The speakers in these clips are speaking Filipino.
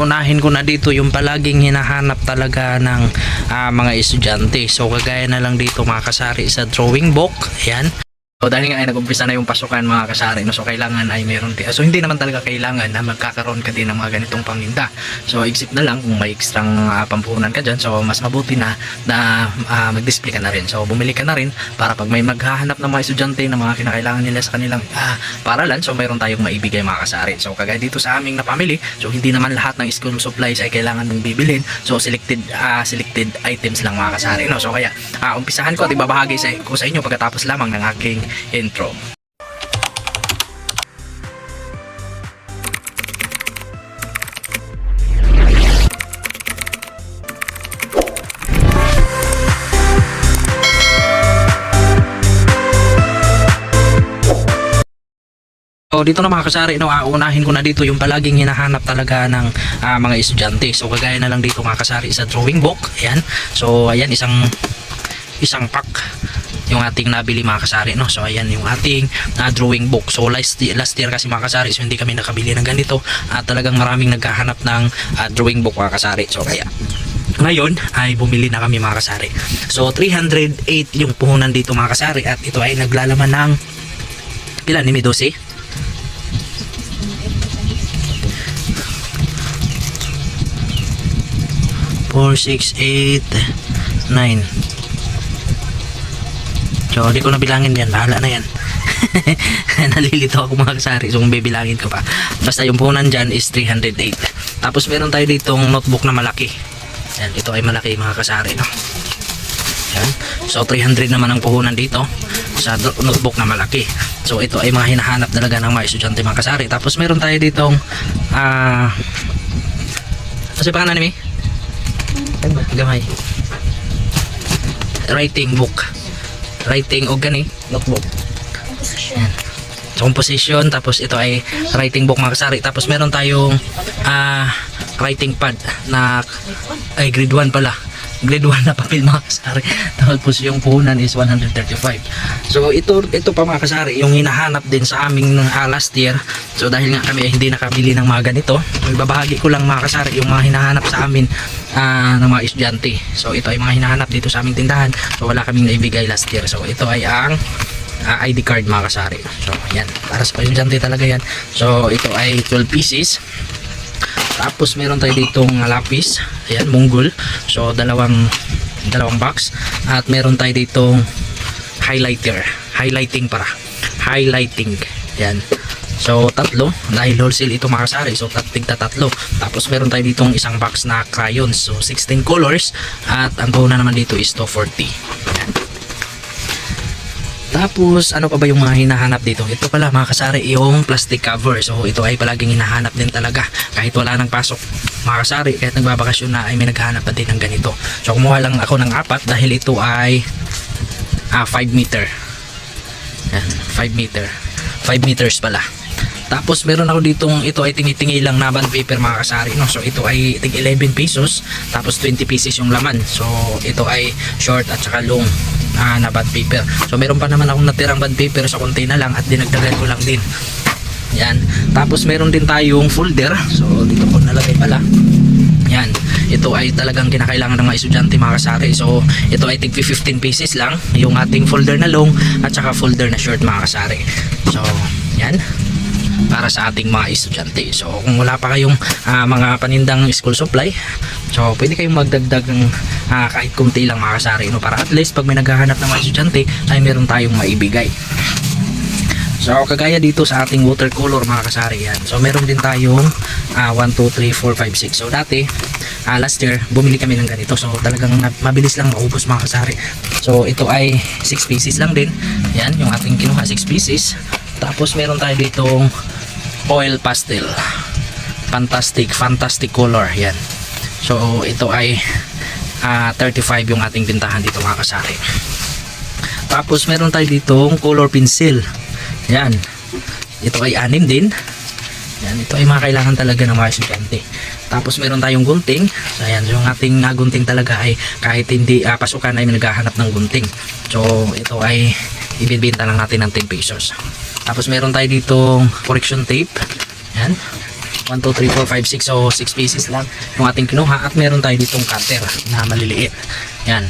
uunahin ko na dito yung palaging hinahanap talaga ng ah, mga estudyante. So kagaya na lang dito mga kasari sa drawing book. Ayan. So dahil nga ay nag-umpisa na yung pasukan mga kasari, no? so kailangan ay meron din. So hindi naman talaga kailangan na magkakaroon ka din ng mga ganitong paminda. So except na lang kung may ekstrang uh, pampuhunan ka dyan, so mas mabuti na na ah, mag-display ka na rin. So bumili ka na rin para pag may maghahanap ng mga estudyante na mga kinakailangan nila sa kanilang ah, paralan, so mayroon tayong maibigay mga kasari. So kagaya dito sa aming napamili, so hindi naman lahat ng school supplies ay kailangan mong bibilhin. So selected ah, selected items lang mga kasari. No? So kaya ah, umpisahan ko at ibabahagi sa, ko sa inyo pagkatapos lamang ng aking intro. So dito na mga kasari, no, ah, unahin ko na dito yung palaging hinahanap talaga ng ah, mga estudyante. So kagaya na lang dito mga kasari sa drawing book. Ayan. So ayan isang isang pack yung ating nabili mga kasari no? So ayan yung ating ah, drawing book. So last, last year kasi mga kasari so hindi kami nakabili ng ganito. At talagang maraming naghahanap ng ah, drawing book mga kasari. So kaya ngayon ay bumili na kami mga kasari. So 308 yung puhunan dito mga kasari at ito ay naglalaman ng ilan ni 12 4, 6, 8, 9 So, di ko na bilangin yan. Bahala na yan. Nalilito ako mga kasari. So, kung bibilangin ko pa. Basta yung puhunan dyan is 308. Tapos, meron tayo ditong notebook na malaki. Yan, ito ay malaki mga kasari. No? Yan. So, 300 naman ang puhunan dito sa notebook na malaki. So, ito ay mga hinahanap talaga ng mga estudyante mga kasari. Tapos, meron tayo ditong ah... kasi pangalan ni Mi? Gamay. Writing book. Writing o gani, notebook. Yan. So, composition, tapos ito ay writing book mga kasari. Tapos meron tayong ah, writing pad na ay grade 1 pala. Grade 1 na papel mga kasari. Tapos yung puhunan is 135. So ito ito pa mga kasari, yung hinahanap din sa aming ah, last year. So dahil nga kami ay hindi nakabili ng mga ganito, ibabahagi ko lang mga kasari yung mga hinahanap sa amin ah, ng mga estudyante. So ito ay mga hinahanap dito sa aming tindahan. So wala kaming naibigay last year. So ito ay ang ah, ID card mga kasari. So yan, para sa estudyante talaga yan. So ito ay 12 pieces. Tapos meron tayo ditong lapis. Ayan, munggol. So dalawang dalawang box at meron tayo ditong highlighter. Highlighting para. Highlighting. Ayan. So tatlo dahil wholesale ito mga kasari. So tat tigta tatlo. Tapos meron tayo ditong isang box na crayons. So 16 colors at ang puhunan naman dito is 240. Ayan. Tapos, ano pa ba yung mga hinahanap dito? Ito pala mga kasari, yung plastic cover. So, ito ay palaging hinahanap din talaga. Kahit wala nang pasok, mga kasari, kahit nagbabakasyon na ay may naghahanap pa din ng ganito. So, kumuha lang ako ng apat dahil ito ay ah, 5 meter. Yan, 5 meter. 5 meters pala. Tapos meron ako ditong ito ay tinitingi lang na bond paper mga kasari no. So ito ay tig 11 pesos tapos 20 pieces yung laman. So ito ay short at saka long ah, na paper. So meron pa naman akong natirang bond paper sa konti na lang at dinagdagan ko lang din. Yan. Tapos meron din tayong folder. So dito ko nalagay pala. Yan. Ito ay talagang kinakailangan ng mga estudyante mga kasari. So ito ay tig 15 pieces lang yung ating folder na long at saka folder na short mga kasari. So yan para sa ating mga estudyante. So kung wala pa kayong ah, mga panindang school supply, so pwede kayong magdagdag ng ah, kahit kunti lang mga no para at least pag may naghahanap ng mga estudyante ay meron tayong maibigay. So kagaya dito sa ating watercolor mga kasari yan. So meron din tayong ah, 1, 2, 3, 4, 5, 6. So dati ah, last year bumili kami ng ganito. So talagang mabilis lang maubos mga kasari. So ito ay 6 pieces lang din. Yan yung ating kinuha 6 pieces. Tapos meron tayo ditong oil pastel. Fantastic, fantastic color. Yan. So ito ay ah, 35 yung ating bintahan dito mga kasari. Tapos meron tayo ditong color pencil. Yan. Ito ay anim din. Yan, ito ay mga kailangan talaga ng mga estudyante. Tapos meron tayong gunting. So ayan, yung ating ah, gunting talaga ay kahit hindi ah, pasukan ay naghahanap ng gunting. So ito ay ibibenta lang natin ng 10 pesos. Tapos meron tayo ditong correction tape. Yan. 1, 2, 3, 4, 5, 6 so 6 pieces lang yung ating kinuha. At meron tayo ditong cutter na maliliit. Yan.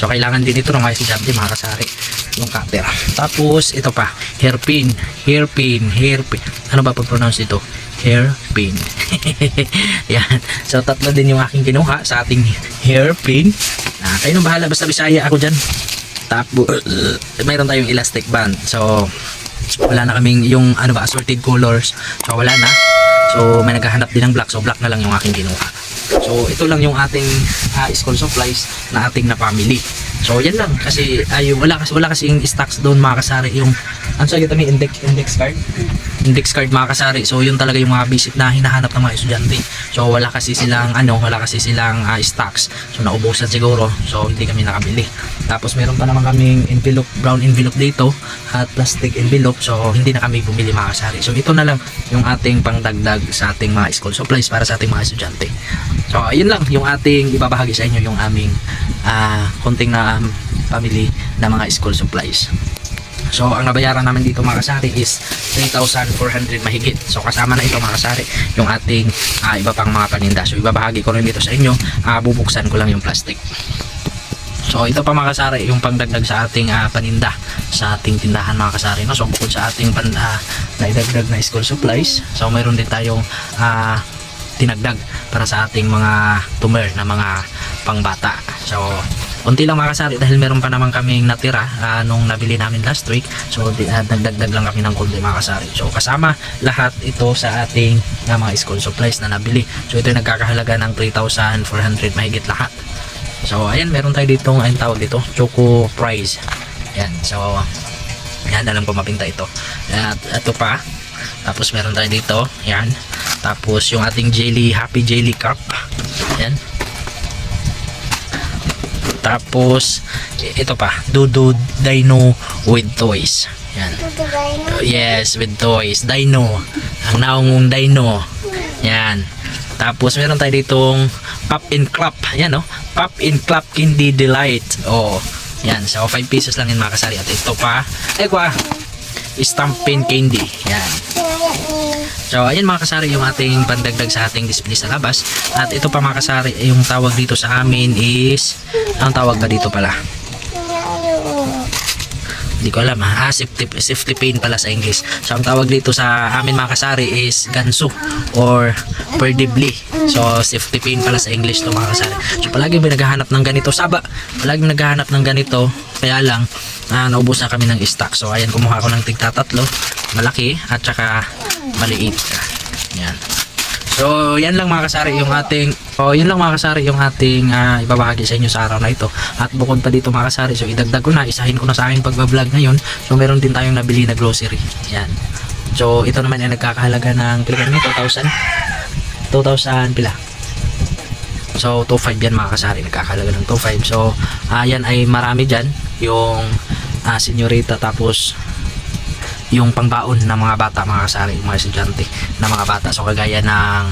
So kailangan din ito ng estudyante mga kasari yung cutter. Tapos ito pa. Hairpin. Hairpin. Hairpin. Ano ba pag-pronounce ito? Hairpin. Yan. So tatlo din yung aking kinuha sa ating hairpin. Ah, kayo nang bahala. Basta bisaya ako dyan. Tapos mayroon tayong elastic band. So wala na kaming yung ano ba assorted colors. So wala na. So may naghahanap din ng black. So black na lang yung aking kinuha so ito lang yung ating ah, school supplies na ating na family so yan lang. Kasi ay wala kasi wala kasi yung stocks doon mga kasari. Yung ano sa may index index card? Index card mga kasari. So yun talaga yung mga basic na hinahanap ng mga estudyante. So wala kasi silang ano wala kasi silang ah, stocks. So naubusan siguro. So hindi kami nakabili. Tapos meron pa naman kaming envelope brown envelope dito at plastic envelope. So hindi na kami bumili mga kasari. So ito na lang yung ating pangdagdag sa ating mga school supplies para sa ating mga estudyante so ayun lang yung ating ibabahagi sa inyo yung aming ah, konting na um, family na mga school supplies So, ang nabayaran namin dito mga kasari is 3,400 mahigit. So, kasama na ito mga kasari yung ating ah, iba pang mga paninda. So, ibabahagi ko rin dito sa inyo. Ah, bubuksan ko lang yung plastic. So, ito pa mga kasari yung pangdagdag sa ating ah, paninda sa ating tindahan mga kasari. No? So, bukod sa ating pan, ah, naidagdag na school supplies. So, mayroon din tayong ah, tinagdag para sa ating mga tumer na mga pangbata. So, Unti lang mga kasari dahil meron pa naman kaming natira ah, nung nabili namin last week. So ah, nagdagdag lang kami ng konti mga kasari. So kasama lahat ito sa ating ah, mga school supplies na nabili. So ito yung nagkakahalaga ng 3,400 mahigit lahat. So ayan meron tayo dito ang tawag dito Choco Prize. Yan. So yan alam ko mapinta ito. At ito pa. Tapos meron tayo dito. Yan. Tapos yung ating jelly Happy Jelly Cup. Yan. Tapos, ito pa, Dudu Dino with toys. Yan. Yes, with toys. Dino. Ang naungong dino. Yan. Tapos, meron tayo ditong Pop and Clap. Yan, no? Pop and Clap Candy Delight. Oh. Yan. So, 5 pesos lang yun mga kasari. At ito pa, eh kwa, Stampin Candy. Yan. So, ayan mga kasari yung ating pandagdag sa ating display sa labas. At ito pa mga kasari, yung tawag dito sa amin is, ang tawag ba dito pala? Hindi ko alam ha. Ah, safety, safety pin pala sa English. So, ang tawag dito sa amin mga kasari is ganso or perdibli. So, safety pin pala sa English to mga kasari. So, palagi may naghahanap ng ganito. Saba, palagi may naghahanap ng ganito. Kaya lang, ah, naubos na kami ng stock. So, ayan, kumuha ko ng tigta tatlo. Malaki at saka maliit. Yan. So, yan lang mga kasari yung ating So, yun lang mga kasari yung ating ah, ibabahagi sa inyo sa araw na ito. At bukod pa dito mga kasari, so idagdag ko na, isahin ko na sa aking pagbablog ngayon. So, meron din tayong nabili na grocery. Yan. So, ito naman ay nagkakahalaga ng pila nito, 2,000. 2,000 pila. So, 2.5 yan mga kasari, nagkakahalaga ng 2.5. So, ayan ay marami dyan. Yung ah, senyorita tapos yung pangbaon ng mga bata mga kasari, mga estudyante na mga bata. So, kagaya ng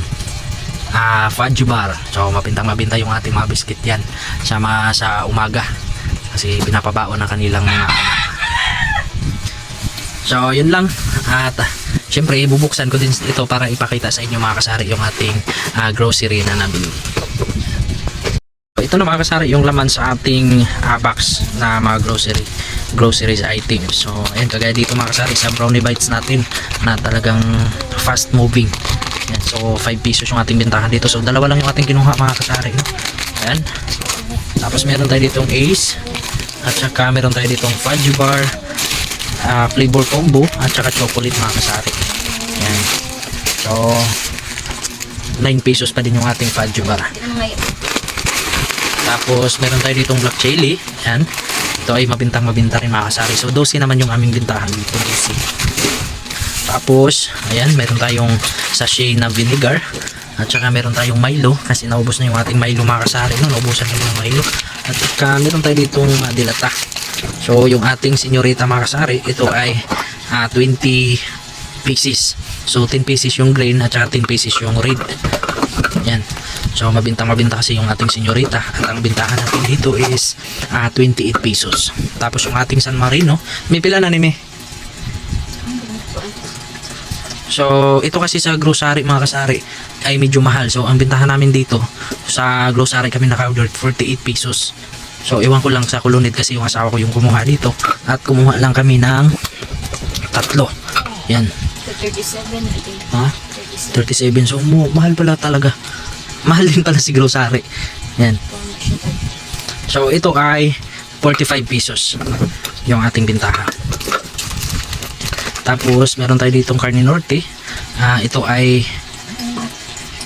ah fudge bar. So mapintang mabinta yung ating mga biscuit yan sa mga sa umaga kasi pinapabaon ng kanilang mga. So yun lang at syempre ibubuksan ko din ito para ipakita sa inyo mga kasari yung ating ah, grocery na nabili. Ito na mga kasari yung laman sa ating ah, box na mga grocery groceries items. So ayan kagaya dito mga kasari sa brownie bites natin na talagang fast moving yan, so 5 pesos yung ating bentahan dito. So dalawa lang yung ating kinuha mga kasari. No? Ayan. Tapos meron tayo ditong ace. At saka meron tayo ditong fudge bar. ah, flavor combo. At saka chocolate mga kasari. Ayan. So 9 pesos pa din yung ating fudge bar. Tapos meron tayo ditong black chili. Ayan. Ito ay mabintang mabinta rin mga. So 12 naman yung aming bintahan dito. 12. Tapos, ayan, meron tayong sachet na vinegar. At saka meron tayong Milo kasi naubos na yung ating Milo mga kasari. No? Naubusan kami ng Milo. At saka meron tayo ditong uh, dilata. So, yung ating senyorita mga kasari, ito ay ah, 20 pieces. So, 10 pieces yung green at saka 10 pieces yung red. Yan. So, mabintang mabinta kasi yung ating senyorita. At ang bintahan natin dito is ah, 28 pesos. Tapos yung ating San Marino, may pila na ni me? So, ito kasi sa grocery mga kasari ay medyo mahal. So, ang bintahan namin dito sa grocery kami naka-order 48 pesos. So, iwan ko lang sa kulunid kasi yung asawa ko yung kumuha dito. At kumuha lang kami ng tatlo. Yan. So, 37 na din. Ha? 37. 37. So, mahal pala talaga. Mahal din pala si grocery. Yan. So, ito ay 45 pesos yung ating bintahan. Tapos, meron tayo ditong carne norte. Ah, ito ay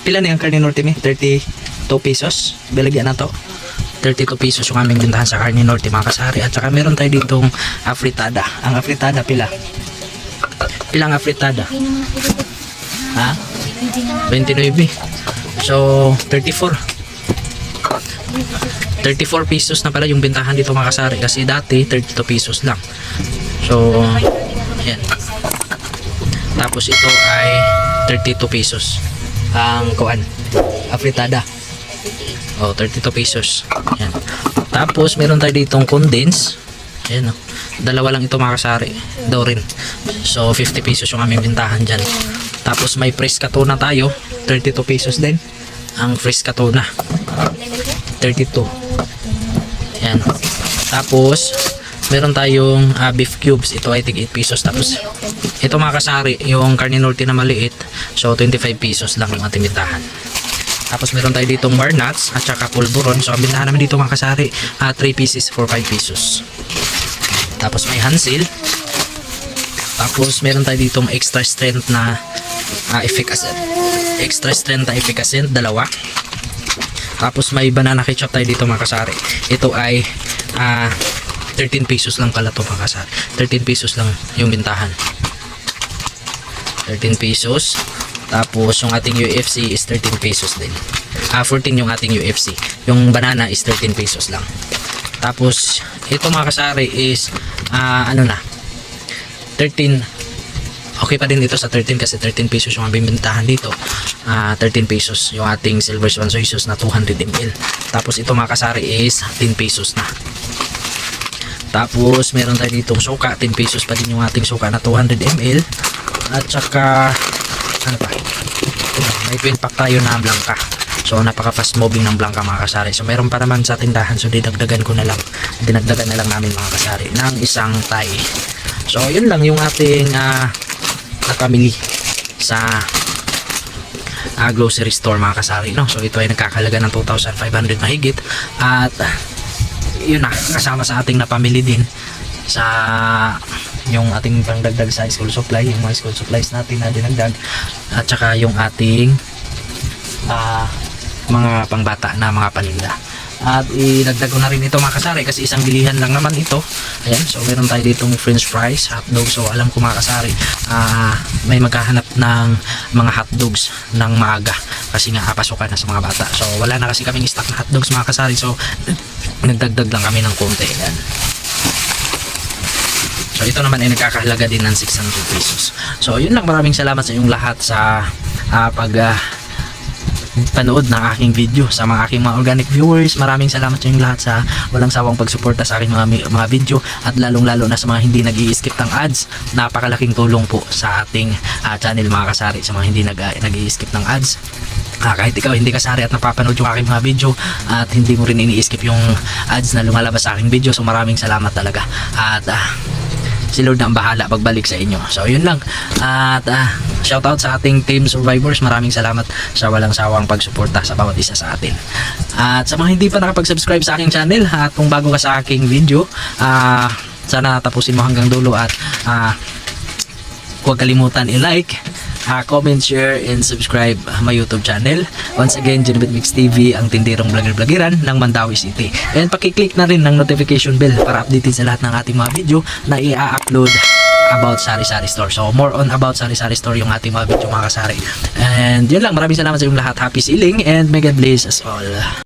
pila na yung carne norte mi? 32 pesos. Bilagyan na to. 32 pesos yung aming bintahan sa carne norte mga kasari. At saka meron tayo ditong afritada. Ang afritada pila? Pilang afritada? Ha? 29. So, 34. 34 pesos na pala yung bintahan dito mga kasari kasi dati 32 pesos lang. So, yan. Tapos ito ay 32 pesos. Ang kuan, afritada. Oh, 32 pesos. Yan. Tapos meron tayo ditong condense. Ayan oh. Dalawa lang ito mga kasari. Daw. So 50 pesos yung aming bintahan dyan. Tapos may fresh katuna tayo. 32 pesos din. Ang fresh katuna. 32. Yan. Tapos meron tayong ah, beef cubes. Ito ay tig 8 pesos. Tapos ito mga kasari, yung carne norte na maliit. So 25 pesos lang yung ating bintahan. Tapos meron tayo ditong bar nuts at saka pulburon. So ang bintahan namin dito mga kasari, ah, 3 pieces for 5 pesos. Tapos may hansil. Tapos meron tayo ditong extra strength na uh, efficacy. Extra strength na efficacy, dalawa. Tapos may banana ketchup tayo dito mga kasari. Ito ay ah, 13 pesos lang pala to mga kasari. 13 pesos lang yung bintahan. 13 pesos. Tapos yung ating UFC is 13 pesos din. Ah, 14 yung ating UFC. Yung banana is 13 pesos lang. Tapos ito mga kasari is ah, ano na 13 okay pa din dito sa 13 kasi 13 pesos yung aming bintahan dito. Ah, 13 pesos yung ating silver swan. Soy na 200 ml tapos ito mga kasari is 10 pesos na. Tapos meron tayo ditong suka. 10 pesos pa din yung ating suka na 200 ml at saka ano pa? May twin pack tayo na blanca. So napaka fast moving ng blanca mga kasari. So meron pa naman sa tindahan. So dinagdagan ko na lang. Dinagdagan na lang namin mga kasari ng isang tay so yun lang yung ating ah, napamili sa ah, grocery store mga kasari no? So ito ay nagkakalaga ng 2,500 mahigit. At yun na kasama sa ating napamili din sa yung ating pangdagdag sa school supply yung mga school supplies natin na dinagdag. At saka yung ating ah, mga pangbata na mga paninda at idagdag ko na rin ito mga kasari kasi isang bilihan lang naman ito. Ayan so meron tayo ditong french fries hotdog. So alam ko mga kasari ah, may maghahanap ng mga hotdogs ng maaga. Kasi nga papasukan na sa mga bata. So wala na kasi kaming stock na hotdogs mga kasari. So nagdagdag lang kami ng konti. Ayan. So ito naman ay nagkakahalaga din ng 600 pesos. So yun lang. Maraming salamat sa inyong lahat sa ah, pag ah, panood ng aking video sa mga aking mga organic viewers. Maraming salamat sa inyong lahat sa walang sawang pagsuporta sa aking mga, mga video at lalong lalo na sa mga hindi nag skip ng ads. Napakalaking tulong po sa ating ah, channel mga kasari sa mga hindi nag, nag skip ng ads. Ah, kahit ikaw hindi kasari at napapanood yung aking mga video at hindi mo rin ini-skip yung ads na lumalabas sa aking video so maraming salamat talaga at ah, si Lord na ang bahala pagbalik sa inyo. So, yun lang. At uh, shout out sa ating team survivors. Maraming salamat sa walang sawang pagsuporta sa bawat isa sa atin. At sa mga hindi pa nakapag-subscribe sa aking channel at kung bago ka sa aking video, ah sana tapusin mo hanggang dulo at ah huwag kalimutan i-like, ah, comment, share, and subscribe my YouTube channel. Once again, Junibit Mix TV, ang tindirong vlogger-vlogeran ng Mandawi City. And pakiclick na rin ng notification bell para updated sa lahat ng ating mga video na i-upload about Sari Sari Store. So, more on about Sari Sari Store yung ating mga video mga kasari. And yun lang, maraming salamat sa inyong lahat. Happy sealing and God bless us all.